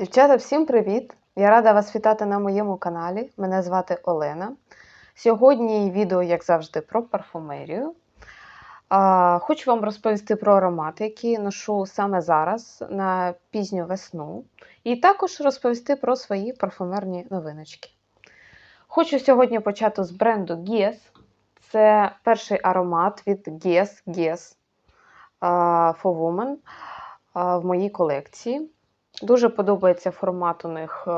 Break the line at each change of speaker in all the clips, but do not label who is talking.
Дівчата, всім привіт! Я рада вас вітати на моєму каналі. Мене звати Олена. Сьогодні відео, як завжди, про парфумерію. Хочу вам розповісти про аромати, які ношу саме зараз на пізню весну, і також розповісти про свої парфумерні новиночки. Хочу сьогодні почати з бренду Guess. Це перший аромат від Guess Guess for Woman в моїй колекції. Дуже подобається формат у них е,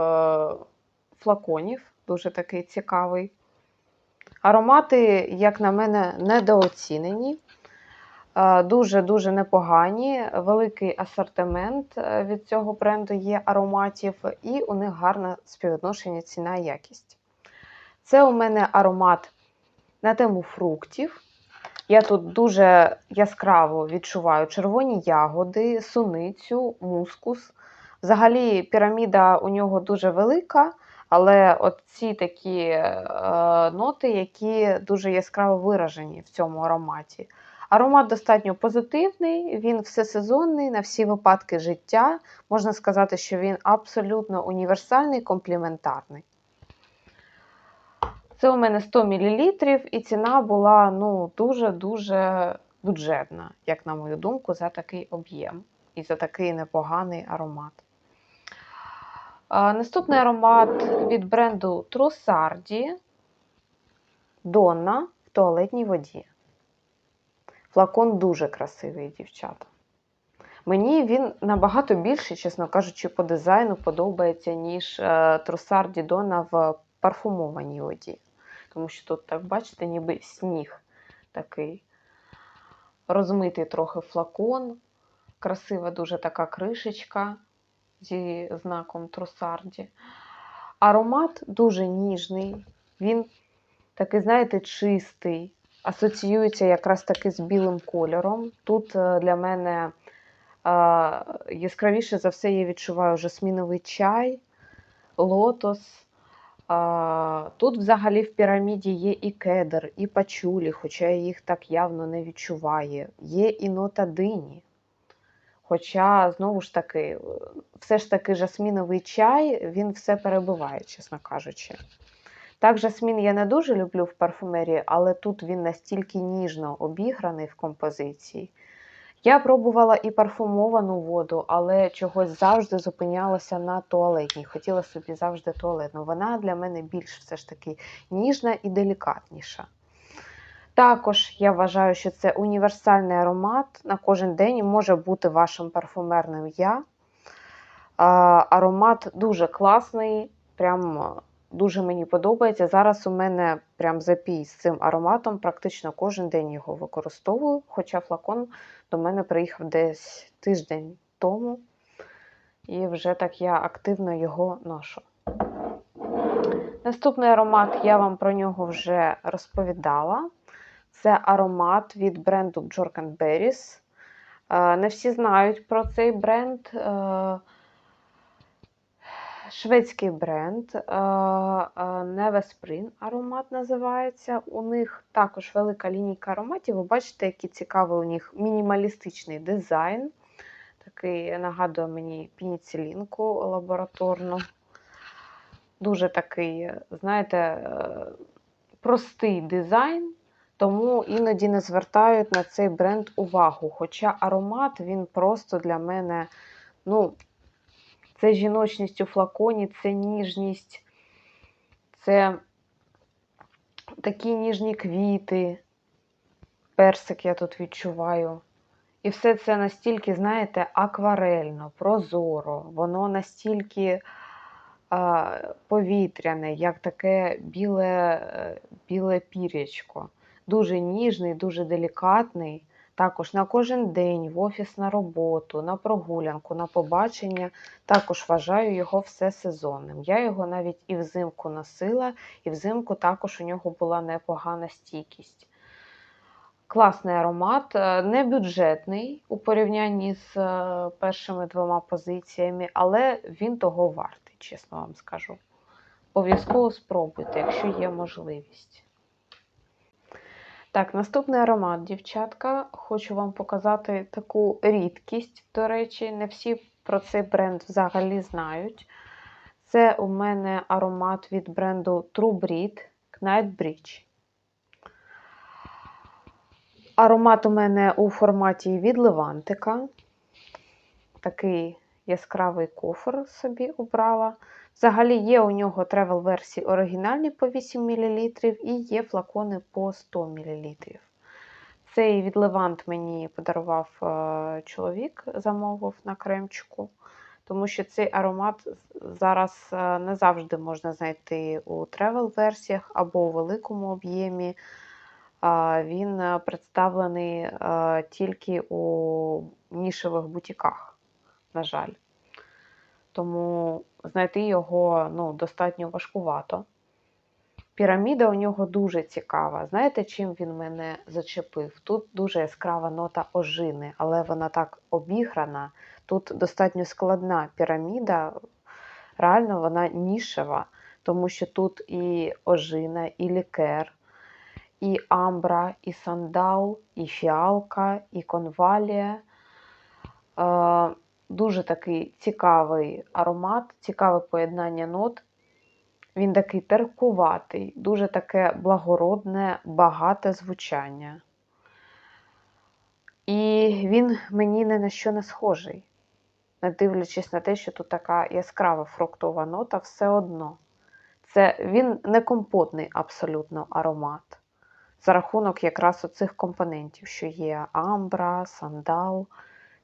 флаконів, дуже такий цікавий. Аромати, як на мене, недооцінені, дуже-дуже непогані. Великий асортимент е, від цього бренду є ароматів, і у них гарне співвідношення ціна і якість. Це у мене аромат на тему фруктів. Я тут дуже яскраво відчуваю червоні ягоди, суницю, мускус. Взагалі, піраміда у нього дуже велика, але от ці такі е, ноти, які дуже яскраво виражені в цьому ароматі. Аромат достатньо позитивний, він всесезонний на всі випадки життя. Можна сказати, що він абсолютно універсальний, компліментарний. Це у мене 100 мл, і ціна була ну, дуже-дуже бюджетна, як на мою думку, за такий об'єм і за такий непоганий аромат. Наступний аромат від бренду Trussardi Донна в туалетній воді. Флакон дуже красивий, дівчата. Мені він набагато більше, чесно кажучи, по дизайну подобається, ніж Trussardi Донна в парфумованій воді. Тому що тут, так бачите, ніби сніг такий розмитий трохи флакон, красива дуже така кришечка зі знаком Трусарді. Аромат дуже ніжний, він такий, знаєте, чистий, асоціюється якраз таки з білим кольором. Тут е, для мене а, яскравіше за все я відчуваю жасміновий чай, лотос. А, Тут взагалі в піраміді є і кедр, і пачулі, хоча їх так явно не відчуваю. Є і нота дині. Хоча, знову ж таки, все ж таки жасміновий чай, він все перебиває, чесно кажучи. Так, жасмін я не дуже люблю в парфумерії, але тут він настільки ніжно обіграний в композиції. Я пробувала і парфумовану воду, але чогось завжди зупинялася на туалетній. Хотіла собі завжди туалетну. Вона для мене більш все ж таки ніжна і делікатніша. Також я вважаю, що це універсальний аромат на кожен день може бути вашим парфумерним я. Аромат дуже класний, прям дуже мені подобається. Зараз у мене прям запій з цим ароматом, практично кожен день його використовую, хоча флакон до мене приїхав десь тиждень тому, і вже так я активно його ношу. Наступний аромат я вам про нього вже розповідала. Це аромат від бренду Jork Berries. Не всі знають про цей бренд. Шведський бренд Nevesprin аромат називається. У них також велика лінійка ароматів. Ви бачите, який цікавий у них мінімалістичний дизайн. Такий нагадує мені пеніцилінку лабораторну. Дуже такий, знаєте, простий дизайн. Тому іноді не звертають на цей бренд увагу. Хоча аромат, він просто для мене, ну, це жіночність у флаконі, це ніжність, це такі ніжні квіти, персик я тут відчуваю. І все це настільки, знаєте, акварельно, прозоро, воно настільки повітряне, як таке біле, біле пірячко дуже ніжний, дуже делікатний. Також на кожен день, в офіс на роботу, на прогулянку, на побачення. Також вважаю його всесезонним. Я його навіть і взимку носила, і взимку також у нього була непогана стійкість. Класний аромат, е, не бюджетний у порівнянні з е, першими двома позиціями, але він того вартий, чесно вам скажу. Обов'язково спробуйте, якщо є можливість. Так, наступний аромат, дівчатка. Хочу вам показати таку рідкість, до речі, не всі про цей бренд взагалі знають. Це у мене аромат від бренду True Breed Knight Bridge. Аромат у мене у форматі від Левантика. Такий яскравий кофр собі обрала. Взагалі є у нього тревел-версії оригінальні по 8 мл і є флакони по 100 мл. Цей від Левант мені подарував е, чоловік, замовив на кремчику, тому що цей аромат зараз е, не завжди можна знайти у тревел-версіях або у великому об'ємі. А, Він е, представлений е, тільки у нішевих бутіках, на жаль. Тому знайти його ну, достатньо важкувато. Піраміда у нього дуже цікава. Знаєте, чим він мене зачепив? Тут дуже яскрава нота ожини, але вона так обіграна. Тут достатньо складна піраміда, реально вона нішева, тому що тут і ожина, і лікер, і амбра, і сандал, і фіалка, і конвалія. Дуже такий цікавий аромат, цікаве поєднання нот. Він такий теркуватий, дуже таке благородне, багате звучання. І він мені ні на що не схожий, не дивлячись на те, що тут така яскрава фруктова нота, все одно. Це Він не компотний абсолютно аромат. За рахунок якраз оцих компонентів, що є амбра, сандал,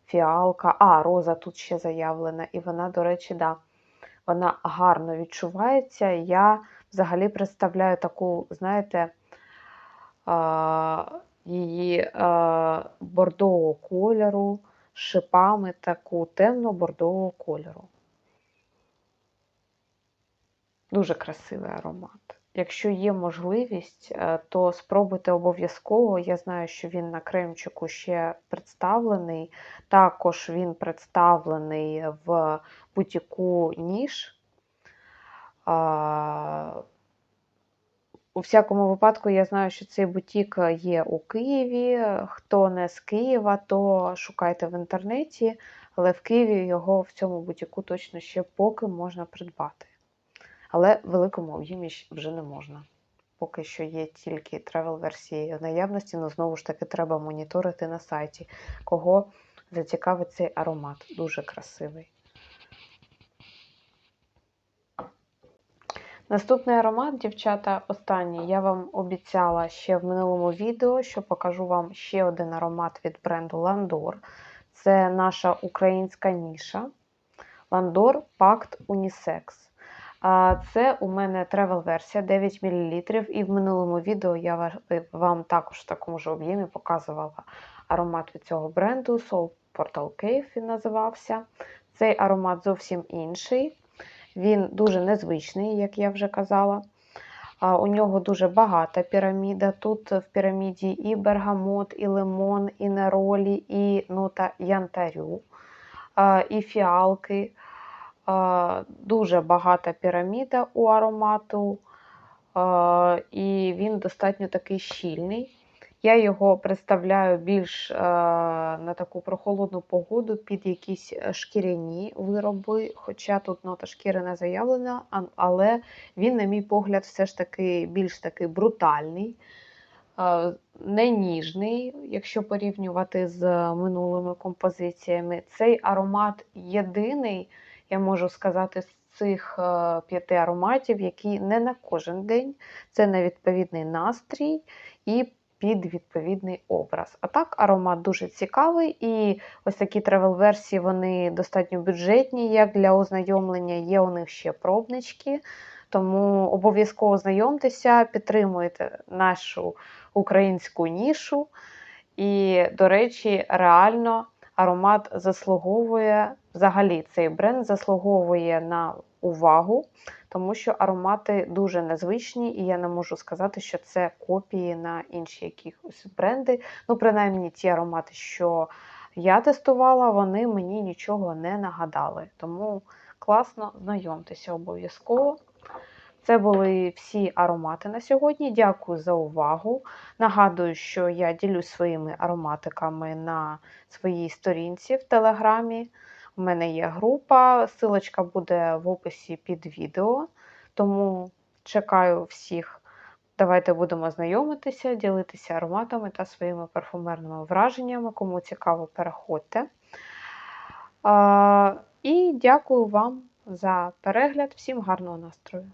фіалка, а, роза тут ще заявлена, і вона, до речі, да, вона гарно відчувається. Я взагалі представляю таку, знаєте, її бордового кольору, шипами таку темно-бордового кольору. Дуже красивий аромат. Якщо є можливість, е, то спробуйте обов'язково. Я знаю, що він на кремчику ще представлений. Також він представлений в бутіку ніж. У всякому випадку, я знаю, що цей бутік є у Києві. Хто не з Києва, то шукайте в інтернеті, але в Києві його в цьому бутіку точно ще поки можна придбати. Але великому об'ємі вже не можна. Поки що є тільки тревел-версії наявності, але знову ж таки треба моніторити на сайті, кого зацікавить цей аромат. Дуже красивий. Наступний аромат, дівчата, останній. Я вам обіцяла ще в минулому відео, що покажу вам ще один аромат від бренду Landor. Це наша українська ніша. Landor Pact Це у мене тревел-версія 9 мл, і в минулому відео я вам також в такому ж об'ємі показувала аромат від цього бренду Soul Portal Cave він називався. Цей аромат зовсім інший. Він дуже незвичний, як я вже казала. У нього дуже багата піраміда. Тут в піраміді і бергамот, і лимон, і неролі, і нота янтарю, і фіалки. Дуже багата піраміда у аромату, і він достатньо такий щільний. Я його представляю більш на таку прохолодну погоду під якісь е, шкіряні вироби, хоча тут нота шкіри не заявлена, але він, на мій погляд, все ж таки більш такий брутальний, не ніжний, якщо порівнювати з минулими композиціями. Цей аромат єдиний я можу сказати, з цих е, п'яти ароматів, які не на кожен день, це на відповідний настрій і під відповідний образ. А так, аромат дуже цікавий, і ось такі тревел-версії вони достатньо бюджетні, як для ознайомлення, є у них ще пробнички. Тому обов'язково знайомтеся, підтримуйте нашу українську нішу. І, до речі, реально аромат заслуговує, взагалі цей бренд заслуговує на увагу, тому що аромати дуже незвичні, і я не можу сказати, що це копії на інші якісь бренди. Ну, принаймні, ті аромати, що я тестувала, вони мені нічого не нагадали. Тому класно знайомтеся обов'язково. Це були всі аромати на сьогодні. Дякую за увагу. Нагадую, що я ділюсь своїми ароматиками на своїй сторінці в Телеграмі. В мене є група, силочка буде в описі під відео, тому чекаю всіх. Давайте будемо знайомитися, ділитися ароматами та своїми парфумерними враженнями. Кому цікаво, переходьте. І дякую вам за перегляд. Всім гарного настрою!